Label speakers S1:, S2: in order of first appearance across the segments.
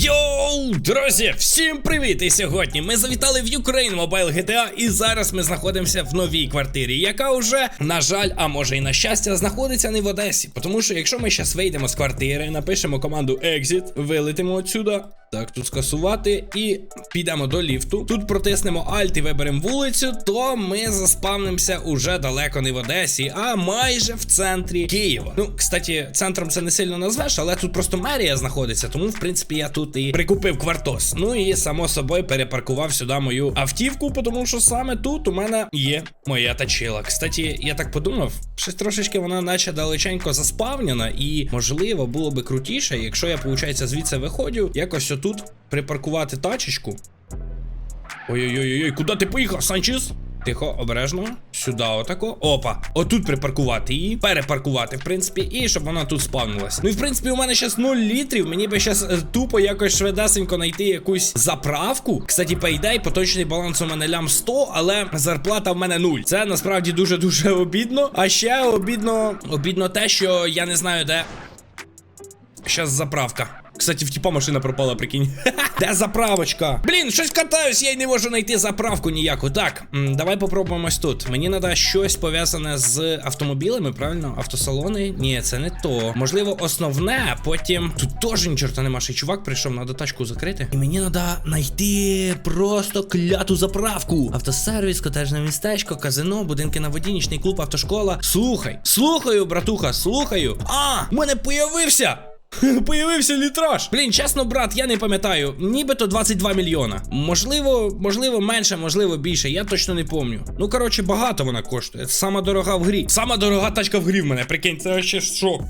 S1: Йоу, друзі, всім привіт! І сьогодні ми завітали в Ukraine Mobile GTA, і зараз ми знаходимося в новій квартирі, яка вже, на жаль, а може і на щастя, знаходиться не в Одесі. Тому що якщо ми зараз вийдемо з квартири, напишемо команду Exit, вилетимо отсюда. Так, тут скасувати і підемо до ліфту. Тут протиснемо Alt і виберемо вулицю, то ми заспавнимося уже далеко не в Одесі, а майже в центрі Києва. Ну, кстати, центром це не сильно назвеш, але тут просто мерія знаходиться, тому в принципі я тут і прикупив квартос. Ну і само собою перепаркував сюди мою автівку, тому що саме тут у мене є моя тачила. Кстати, я так подумав, щось трошечки вона наче далеченько заспавнена, і можливо було би крутіше, якщо я, виходить, звідси виходжу, якось отут припаркувати тачечку. Ой-ой-ой, куди ти поїхав, Санчес? Тихо, обережно. Сюди, отако. Опа. Отут припаркувати її, перепаркувати, в принципі, і щоб вона тут спавнилась. Ну і в принципі, у мене зараз 0 літрів. Мені би зараз тупо якось швидесенько знайти якусь заправку. Кстати, пейдей, поточний баланс у мене лям 100, але зарплата в мене 0. Це насправді дуже-дуже обідно. А ще обідно, обідно те, що я не знаю, де. Щас заправка. Кстати, в тіпа машина пропала, прикинь. Де заправочка? Блін, щось катаюсь, я й не можу знайти заправку ніяку. Так, давай попробуємось тут. Мені треба щось пов'язане з автомобілями, правильно? Автосалони? Ні, це не то. Можливо, основне, потім. Тут теж ні чорта нема. Ще чувак прийшов, треба тачку закрити. І мені треба знайти просто кляту заправку. Автосервіс, котежне містечко, казино, будинки на воді, нічний клуб, автошкола. Слухай, слухаю, братуха, слухаю. А, в мене появився! Появився літраж. Блін, чесно, брат, я не пам'ятаю. Нібито 22 мільйона. Можливо, можливо, менше, можливо, більше. Я точно не помню. Ну, коротше, багато вона коштує. Це сама дорога в грі. Сама дорога тачка в грі в мене. Прикинь, це ще шок.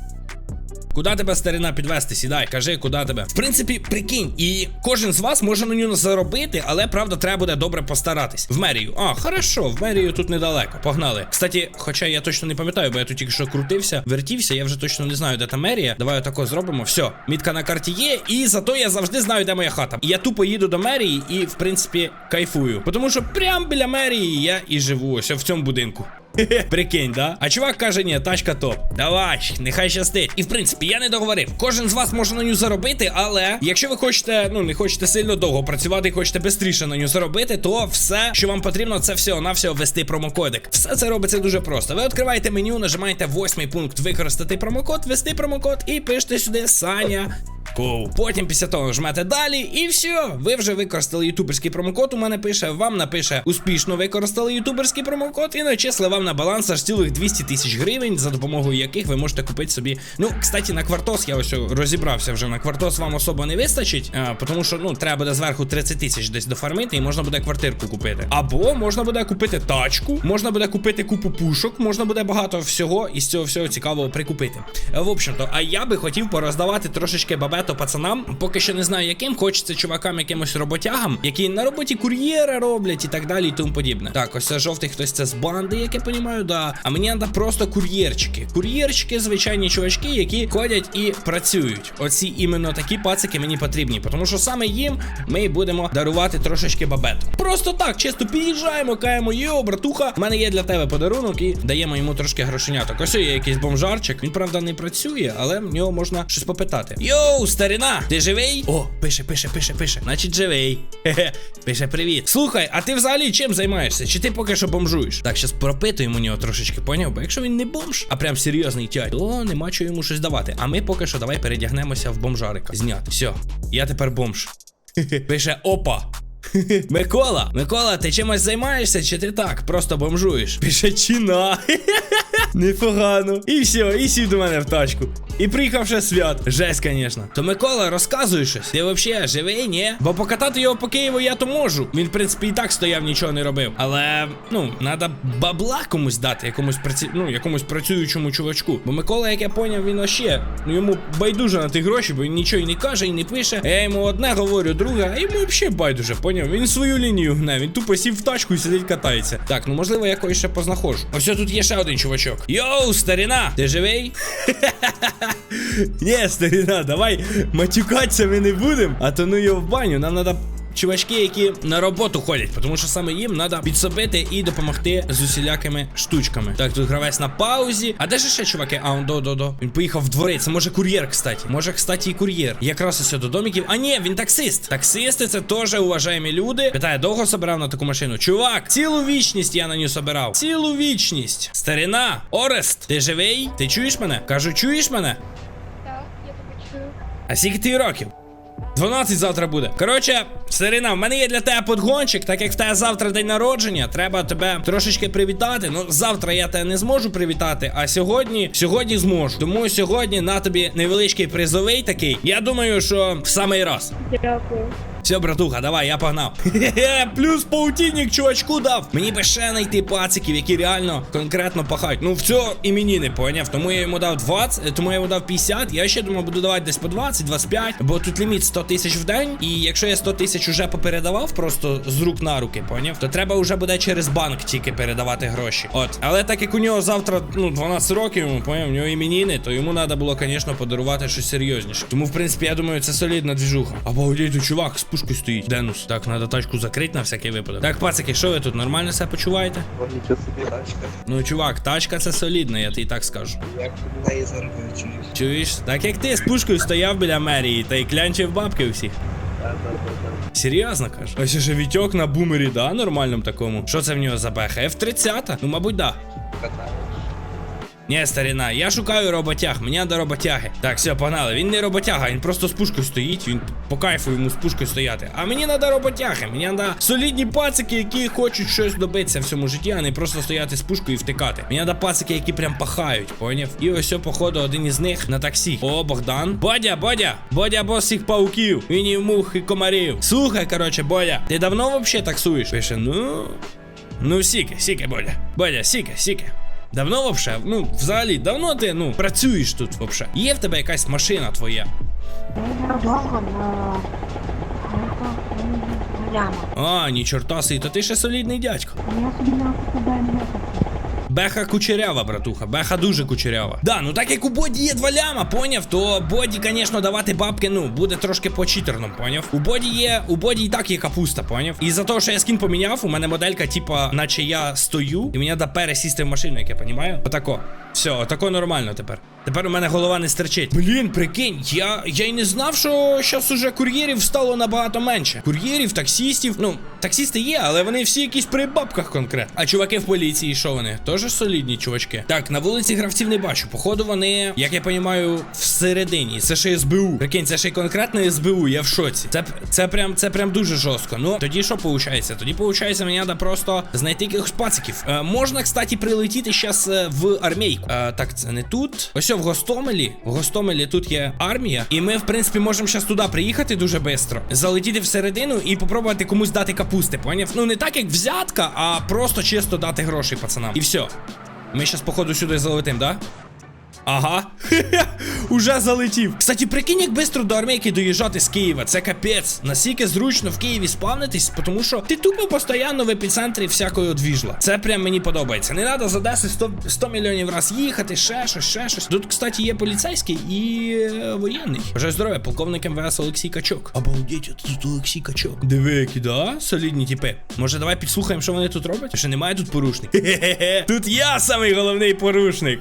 S1: Куда тебе старина підвести? Сідай, кажи, куди тебе. В принципі, прикинь, і кожен з вас може на нього заробити, але правда, треба буде добре постаратись. В мерію. А, хорошо, в мерію тут недалеко. Погнали. Кстати, хоча я точно не пам'ятаю, бо я тут тільки що крутився, вертівся, я вже точно не знаю, де та мерія. Давай отако зробимо. Все, мітка на карті є, і зато я завжди знаю, де моя хата. Я тупо їду до мерії і, в принципі, кайфую. Тому що прямо біля мерії я і живу ось в цьому будинку. Прикинь, да? А чувак каже, ні, тачка топ. Давай, нехай щастить. І в принципі, я не договорив. Кожен з вас може на нього заробити, але якщо ви хочете, ну не хочете сильно довго працювати і хочете швидше на нього заробити, то все, що вам потрібно, це всього на всього ввести промокодик. Все це робиться дуже просто. Ви відкриваєте меню, нажимаєте восьмий пункт використати промокод, ввести промокод і пишете сюди Саня. Коу. Потім після того жмете далі, і все. Ви вже використали ютуберський промокод. У мене пише, вам напише успішно використали ютуберський промокод і начисли вам на баланс аж цілих 200 тисяч гривень, за допомогою яких ви можете купити собі. Ну, кстати, на квартос я ось розібрався вже. На квартос вам особо не вистачить, а, тому що ну треба буде зверху 30 тисяч десь дофармити, і можна буде квартирку купити. Або можна буде купити тачку, можна буде купити купу пушок, можна буде багато всього із цього всього цікавого прикупити. Е, В общем-то, а я би хотів пороздавати трошечки бабето пацанам. Поки що не знаю, яким хочеться чувакам, якимось роботягам, які на роботі кур'єра роблять і так далі, і тому подібне. Так, ось це жовтий хтось це з банди, як я понімаю, да. А мені треба просто кур'єрчики. Кур'єрчики, звичайні чувачки, які ходять і працюють. Оці іменно такі пацики мені потрібні, тому що саме їм ми будемо дарувати трошечки бабету. Просто так, чисто під'їжджаємо, каємо, йо, братуха, в мене є для тебе подарунок і даємо йому трошки грошеняток. Ось є якийсь бомжарчик. Він правда не працює, але в нього можна щось попитати. Йоу, старина, ти живий? О, пише, пише, пише, пише. Значить, живий. Хе-хе. Пише привіт. Слухай, а ти взагалі чим займаєшся? Чи ти поки що бомжуєш? Так, щас пропитуємо у нього трошечки, поняв? Бо якщо він не бомж, а прям серйозний тять, то нема чого йому щось давати. А ми поки що давай передягнемося в бомжарика. Зняти. Все, я тепер бомж. Пише опа. Микола, Микола, ти чимось займаєшся, чи ти так? Просто бомжуєш? Пише чина. Непогано. І все, і сів до мене в тачку. І приїхав ще свят. Жесть, звісно. То Микола, розказуй щось. Ти взагалі живий, ні? Бо покатати його по Києву я то можу. Він, в принципі, і так стояв, нічого не робив. Але, ну, треба бабла комусь дати, якомусь праці... ну, якомусь працюючому чувачку. Бо Микола, як я поняв, він още. Ну йому байдуже на ті гроші, бо він нічого і не каже, і не пише. Я йому одне говорю, друге, а йому взагалі байдуже, поняв? Він свою лінію гне. Він тупо сів в тачку і сидить катається. Так, ну можливо, я когось ще познаходжу. Ось тут є ще один чувачок. Йоу, старина, ти живий? Ні, старина, давай матюкатися ми не будемо, а то ну його в баню. Нам треба чувачки, які на роботу ходять, тому що саме їм треба підсобити і допомогти з усілякими штучками. Так, тут гравець на паузі. А де ж ще чуваки? А, он до, до, до. Він поїхав в дворець. Це може кур'єр, кстати. Може, кстати, і кур'єр. Якраз ось до домиків. А ні, він таксист. Таксисти це теж уважаємі люди. Питає, довго собирав на таку машину? Чувак, цілу вічність я на нього собирав. Цілу вічність. Старина, Орест, ти живий? Ти чуєш мене? Кажу, чуєш мене?
S2: Так, я тебе чую.
S1: А скільки ти років? 12 завтра буде. Коротше, Сирина, в мене є для тебе подгончик, так як в тебе завтра день народження, треба тебе трошечки привітати. Ну, завтра я тебе не зможу привітати, а сьогодні, сьогодні зможу. Тому сьогодні на тобі невеличкий призовий такий. Я думаю, що в самий раз.
S2: Дякую.
S1: Все, братуха, давай, я погнав. Плюс паутинник чувачку дав. Мені би ще знайти пациків, які реально конкретно пахають. Ну, в цього і мені не поняв. Тому я йому дав 20, е, тому я йому дав 50. Я ще думаю, буду давати десь по 20, 25. Бо тут ліміт 100 тисяч в день. І якщо я 100 тисяч уже попередавав просто з рук на руки, поняв, то треба вже буде через банк тільки передавати гроші. От. Але так як у нього завтра, ну, 12 років, йому, поняв, у нього іменіни, то йому треба було, звісно, подарувати щось серйозніше. Тому, в принципі, я думаю, це солідна двіжуха. Обалдеть, тут чувак з пушкою стоїть. Денус. Так, треба тачку закрити на всякий випадок. Так, пацики, що ви тут нормально себе почуваєте?
S3: Собі тачка.
S1: Ну, чувак, тачка це солідна, я тобі так скажу.
S3: Як ти на неї заробив чуєш?
S1: Чуєш? Так як ти з пушкою стояв біля мерії та й клянчив бабки у всіх. Серйозно кажу? Ось ще вітьок на бумері, да, нормальному такому. Що це в нього за беха? F30? Ну, мабуть, да.
S3: Катаю.
S1: Ні, старина, я шукаю роботяг, мені треба роботяги. Так, все, погнали. Він не роботяга, він просто з пушкою стоїть, він по кайфу йому з пушкою стояти. А мені треба роботяги, мені треба солідні пацики, які хочуть щось добитися в цьому житті, а не просто стояти з пушкою і втикати. Мені треба пацики, які прям пахають, поняв? І ось, походу, один із них на таксі. О, Богдан. Бодя, Бодя, Бодя бос всіх пауків. Він і мух і комарів. Слухай, короче, Бодя, ти давно взагалі таксуєш? Пише, ну. Ну, сіки, сіки, Бодя. Бодя, сіки, сіки. Давно вообще? Ну, взагалі, давно ти ну працюєш тут вообще? Є в тебе якась машина твоя?
S4: Довго ляма.
S1: А, ні, чорта сий, то ти ще солідний дядько.
S4: Я собі не
S1: Беха кучерява, братуха. Беха дуже кучерява. Да, ну так як у Боді є два ляма, поняв, то Боді, звісно, давати бабки, ну, буде трошки по-читерному, поняв. У Боді є, у Боді і так є капуста, поняв. І за те, що я скін поміняв, у мене моделька, типа, наче я стою, і мені треба пересісти в машину, як я понімаю. Отако. Все, отако нормально тепер. Тепер у мене голова не стерчить. Блін, прикинь, я, я й не знав, що зараз уже кур'єрів стало набагато менше. Кур'єрів, таксістів. Ну, таксісти є, але вони всі якісь при бабках конкретно. А чуваки в поліції, що вони? Теж солідні чувачки. Так, на вулиці гравців не бачу. Походу, вони, як я розумію, всередині. Це ще СБУ. Прикинь, це ще й конкретно СБУ, я в шоці. Це, це прям це прям дуже жорстко. Ну, тоді що виходить? Тоді виходить, мені треба просто знайти якихось пациків. Е, можна, кстати, прилетіти зараз в армійку. Е, так, це не тут. Ось в Гостомелі. В Гостомелі тут є армія. І ми, в принципі, можемо зараз туди приїхати дуже швидко, залетіти всередину і попробувати комусь дати капусти. Поняв? Ну не так, як взятка, а просто чисто дати грошей пацанам. І все. Ми зараз, походу, сюди залетим, да? Ага. Уже залетів. Кстати, прикинь, як швидко до армійки доїжджати з Києва. Це капець. Наскільки зручно в Києві спавнитись, тому що ти тупо постійно в епіцентрі всякої одвіжла. Це прям мені подобається. Не треба з Одеси 100, 100 мільйонів раз їхати, ще щось, ще щось. Тут, кстати, є поліцейський і е, воєнний. Бажаю здоров'я, полковник МВС Олексій Качок. Обалдеть, тут Олексій Качок. Диви, які, да? Солідні типи. Може, давай підслухаємо, що вони тут роблять? Ще немає тут порушник. Тут я самий головний порушник.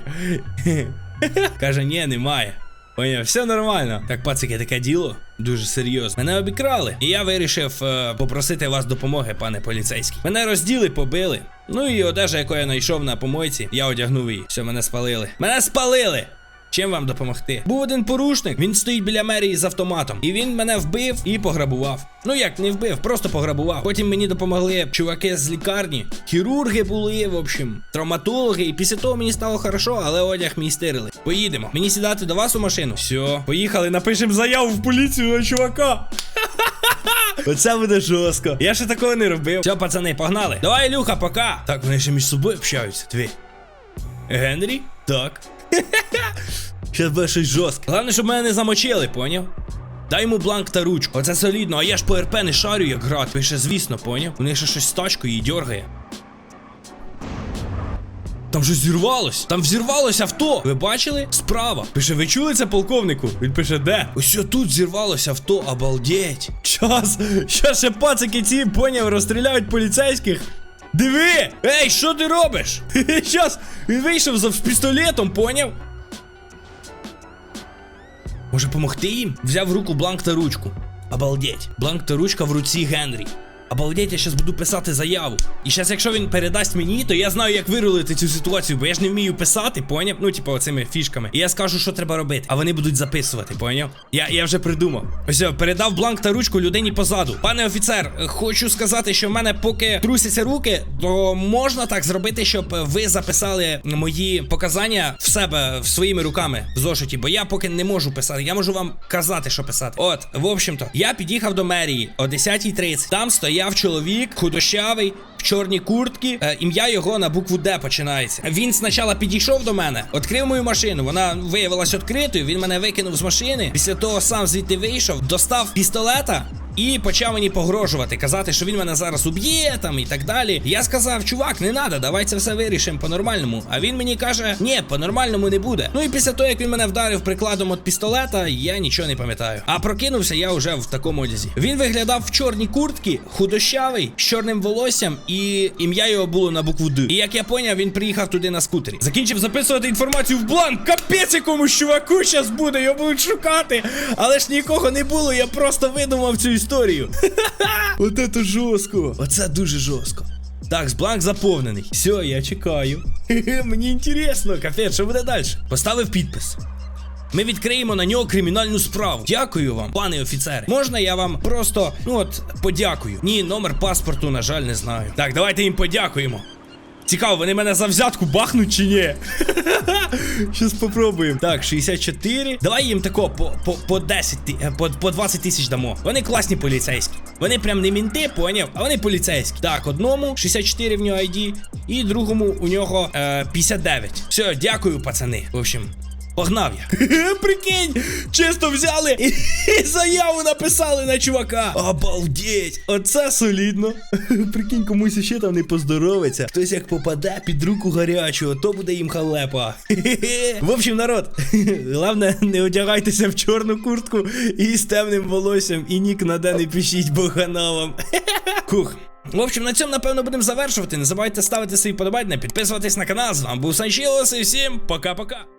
S1: Каже, ні, немає. Поняв, все нормально. Так, пацики, таке діло дуже серйозно. Мене обікрали, і я вирішив е, попросити вас допомоги, пане поліцейський. Мене розділи, побили. Ну і одежа, яку я знайшов на помойці, я одягнув її. Все, мене спалили. Мене спалили! Чим вам допомогти? Був один порушник, він стоїть біля мерії з автоматом. І він мене вбив і пограбував. Ну як не вбив, просто пограбував. Потім мені допомогли чуваки з лікарні, хірурги були, в общем, травматологи. І після того мені стало хорошо, але одяг мій стирили. Поїдемо. Мені сідати до вас у машину. Все, поїхали, напишемо заяву в поліцію на чувака. Оце буде жорстко. Я ще такого не робив. Все, пацани, погнали. Давай, Люха, пока. Так, вони ще між собою общаються. Дві. Генрі? Так. Щас буде щось жорстке. Головне, щоб мене не замочили, поняв? Дай йому бланк та ручку. Оце солідно, а я ж по РП не шарю, як грати. Пише, звісно, поняв? У них ще щось з тачкою і дьоргає. Там же зірвалось. Там взірвалось авто. Ви бачили? Справа. Пише, ви чули це полковнику? Він пише, де? Ось тут зірвалось авто, обалдеть. Щас, щас ще пацики ці, поняв, розстріляють поліцейських. Диви! Ей, що ти робиш? Щас, він вийшов з пістолетом, поняв? Може помогти їм? Взяв руку бланк та ручку. Обалдеть. Бланк та ручка в руці Генрі. Обалдеть, я зараз буду писати заяву. І зараз, якщо він передасть мені, то я знаю, як вирулити цю ситуацію, бо я ж не вмію писати, поняв? Ну, типу, оцими фішками. І я скажу, що треба робити. А вони будуть записувати, поняв? Я, я вже придумав. Ось, передав бланк та ручку людині позаду. Пане офіцер, хочу сказати, що в мене поки трусяться руки, то можна так зробити, щоб ви записали мої показання в себе в своїми руками в зошиті, бо я поки не можу писати. Я можу вам казати, що писати. От, в общем-то, я під'їхав до мерії о 10.30. Там стояв чоловік, худощавий. В чорній куртці, е, ім'я його на букву Д починається. Він спочатку підійшов до мене, відкрив мою машину. Вона виявилась відкритою. Він мене викинув з машини. Після того сам звідти вийшов, достав пістолета. І почав мені погрожувати, казати, що він мене зараз уб'є там і так далі. Я сказав, чувак, не надо, давай це все вирішимо по-нормальному. А він мені каже, ні, по-нормальному не буде. Ну і після того, як він мене вдарив прикладом від пістолета, я нічого не пам'ятаю. А прокинувся я вже в такому одязі. Він виглядав в чорній куртці, худощавий, з чорним волоссям, і ім'я його було на букву Д. І як я поняв, він приїхав туди на скутері. Закінчив записувати інформацію в бланк. Капець якомусь чуваку щас буде, його будуть шукати. Але ж нікого не було, я просто видумав цю історію. Оце це жорстко. Оце дуже жорстко. Так, бланк заповнений. Все, я чекаю. Мені інтересно, капець, що буде далі? Поставив підпис. Ми відкриємо на нього кримінальну справу. Дякую вам, пане офіцер. Можна я вам просто, ну от, подякую. Ні, номер паспорту, на жаль, не знаю. Так, давайте їм подякуємо. Цікаво, вони мене за взятку бахнуть чи ні? Щас попробуємо. Так, 64. Давай їм тако по, по, по 10 е, по, по 20 тисяч дамо. Вони класні поліцейські. Вони прям не мінти, поняв, а вони поліцейські. Так, одному 64 в нього ID, і другому у нього е, 59. Все, дякую, пацани. В общем. Погнав я. Прикинь, чисто взяли і, і заяву написали на чувака. Обалдеть! Оце солідно. Прикинь, комусь ще там не поздоровиться. Хтось як попаде під руку гарячого, то буде їм халепа. В общем, народ, головне, не одягайтеся в чорну куртку і з темним волоссям, і нік на де не пишіть богановам. Хух. В общем, на цьому, напевно, будемо завершувати. Не забувайте ставити свої подобання, підписуватись на канал. З вами був Санчілос і всім пока-пока.